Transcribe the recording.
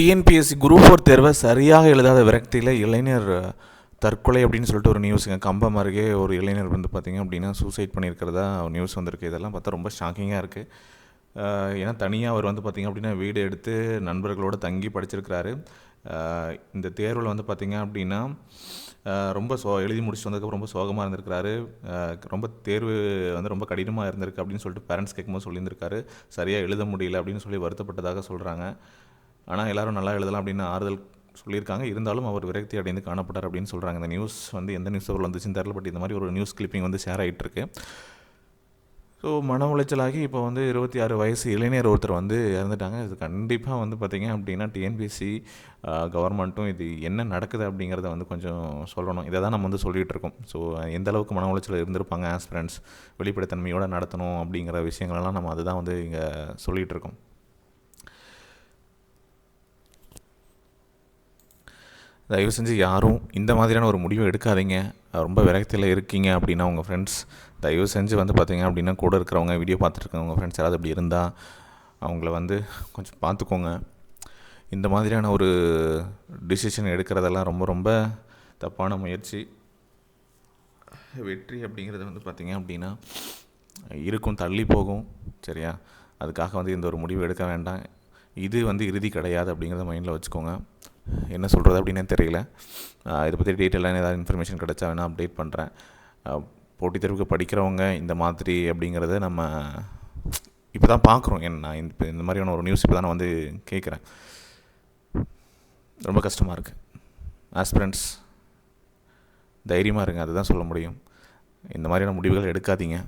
TNPSC group four தேர்வை சரியாக எழுதாத விரக்தியில் இளைஞர் தற்கொலை அப்படின்னு சொல்லிட்டு ஒரு நியூஸுங்க கம்பம் அருகே ஒரு இளைஞர் வந்து பார்த்திங்க அப்படின்னா சூசைட் பண்ணியிருக்கிறதா ஒரு நியூஸ் வந்திருக்கு. இதெல்லாம் பார்த்தா ரொம்ப ஷாக்கிங்காக இருக்குது ஏன்னா தனியாக அவர் வந்து பார்த்திங்க அப்படின்னா வீடு எடுத்து நண்பர்களோடு தங்கி படிச்சிருக்கிறாரு. இந்த தேர்வில் வந்து பார்த்திங்க அப்படின்னா ரொம்ப சோ எழுதி முடிச்சுட்டு வந்ததுக்கப்புறம் ரொம்ப சோகமாக இருந்திருக்கிறாரு. ரொம்ப தேர்வு வந்து ரொம்ப கடினமாக இருந்திருக்கு அப்படின்னு சொல்லிட்டு பேரண்ட்ஸ் கேட்கும்போது சொல்லியிருந்திருக்காரு. சரியாக எழுத முடியல அப்படின்னு சொல்லி வருத்தப்பட்டதாக சொல்கிறாங்க ஆனால் எல்லாரும் நல்லா எழுதலாம் அப்படின்னு ஆறுதல் சொல்லியிருக்காங்க. இருந்தாலும் அவர் விரக்தி அடைந்து காணப்பட்டார் அப்படின்னு சொல்கிறாங்க இந்த நியூஸ் வந்து எந்த நியூஸ் பேப்பரில் வந்துச்சுன்னு தெரில பட் இந்த மாதிரி ஒரு நியூஸ் கிளிப்பிங் வந்து ஷேர் ஆகிட்டுருக்கு ஸோ மன உளைச்சலாகி இப்போ வந்து இருபத்தி ஆறு வயசு இளைஞர் ஒருத்தர் வந்து இறந்துட்டாங்க. இது கண்டிப்பாக வந்து பார்த்திங்க அப்படின்னா டிஎன்பிசி கவர்மெண்ட்டும் இது என்ன நடக்குது அப்படிங்கிறத வந்து கொஞ்சம் சொல்லணும். இதை தான் நம்ம வந்து சொல்லிகிட்டு இருக்கோம். ஸோ எந்த அளவுக்கு மன உளைச்சல் இருந்திருப்பாங்க ஆஸ்பிரண்ட்ஸ் வெளிப்படைத்தன்மையோடு நடத்தணும் அப்படிங்கிற விஷயங்களெல்லாம் நம்ம அதுதான் வந்து இங்கே சொல்லிகிட்டு இருக்கோம். தயவு செஞ்சு யாரும் இந்த மாதிரியான ஒரு முடிவை எடுக்காதீங்க. ரொம்ப விரக்தியில் இருக்கீங்க அப்படின்னா உங்கள் ஃப்ரெண்ட்ஸ் தயவு செஞ்சு வந்து பார்த்தீங்க அப்படின்னா கூட இருக்கிறவங்க வீடியோ பார்த்துட்டு உங்கள் ஃப்ரெண்ட்ஸ் யாராவது அப்படி இருந்தால் அவங்கள வந்து கொஞ்சம் பார்த்துக்கோங்க இந்த மாதிரியான ஒரு டிசிஷன் எடுக்கிறதெல்லாம் ரொம்ப ரொம்ப தப்பான முயற்சி. வெற்றி அப்படிங்கிறது வந்து பார்த்திங்க அப்படின்னா இருக்கும் தள்ளி போகும் சரியா? அதுக்காக வந்து இந்த ஒரு முடிவு எடுக்க வேண்டாம். இது வந்து இறுதி கிடையாது அப்படிங்கிறத மைண்டில் வச்சுக்கோங்க. என்ன சொல்கிறது அப்படின்னு தெரியல. இதை பற்றி டீட்டெயிலாக ஏதாவது இன்ஃபர்மேஷன் கிடைச்சா வேணால் அப்டேட் பண்ணுறேன் போட்டித் தேர்வுக்கு படிக்கிறவங்க இந்த மாதிரி அப்படிங்கிறத நம்ம இப்போ தான் பார்க்குறோம் என்ன இப்போ இந்த மாதிரியான ஒரு நியூஸ் இப்போ தான் நான் வந்து கேட்குறேன். ரொம்ப கஷ்டமாக இருக்குது ஆஸ்பிரண்ட்ஸ் தைரியமாக இருங்க. அதுதான் சொல்ல முடியும். இந்த மாதிரியான முடிவுகள் எடுக்காதீங்க.